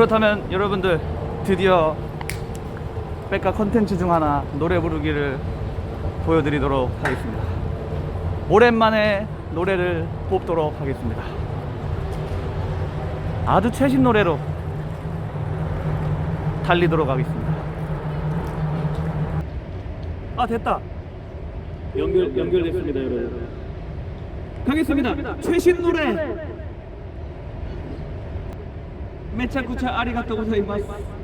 그렇다면 여러분들 드디어 백과 컨텐츠 중 하나 노래 부르기를 보여드리도록 하겠습니다. 오랜만에 노래를 뽑도록 하겠습니다. 아주 최신 노래로 달리도록 하겠습니다. 아 됐다. 연결 연결됐습니다, 여러분. 가겠습니다. 최신 노래. 메차쿠차 아리가또 고자이마스. 최신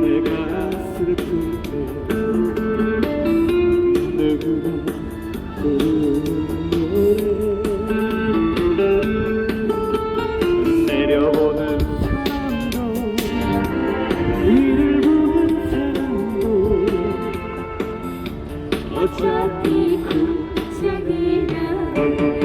내가 슬플 때 누구나 부르는 내려오는 사람도 이를 보는 어차피 내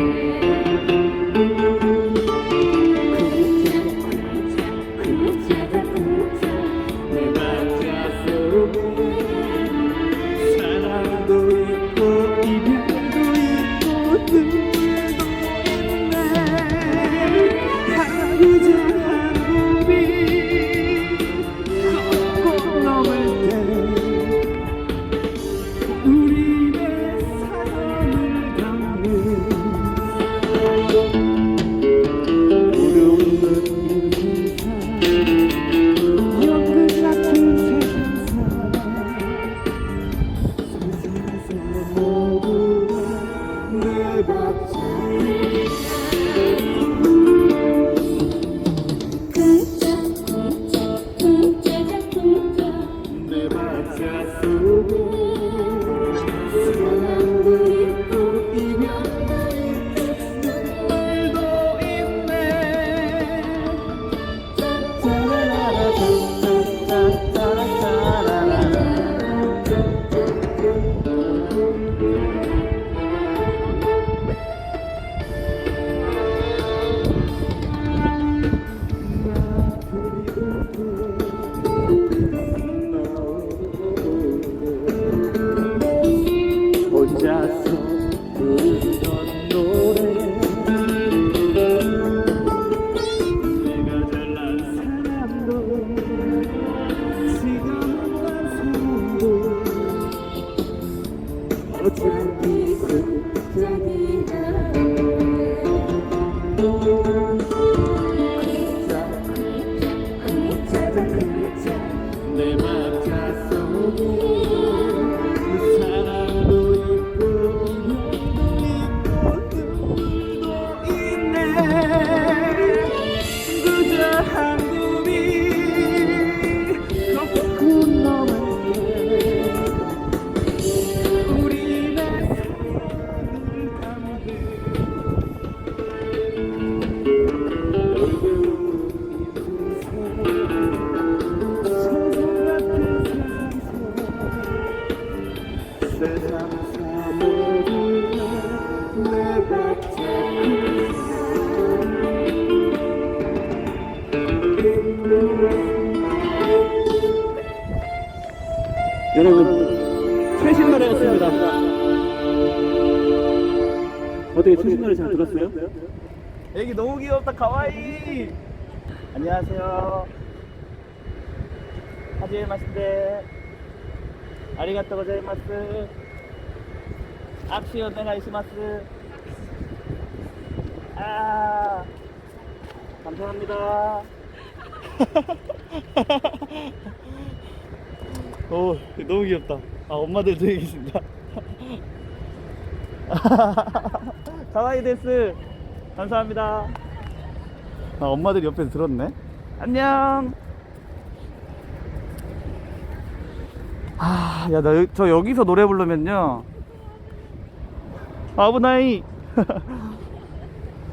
어차 여러분 최신 노래였습니다. 어떻게 최신 노래 잘 들었어요? 애기 너무 귀엽다 가와이. 안녕하세요. 하지에 마신데 아리가또 고자이마스. 악시 오네가이시마스. 아 감사합니다. 오 너무 귀엽다. 아 엄마들 저기 계신다. 가와이 데스. 감사합니다. 아 엄마들 옆에서 들었네. 안녕. 아, 야, 나, 여- 저 여기서 노래 부르면요. 아브나이.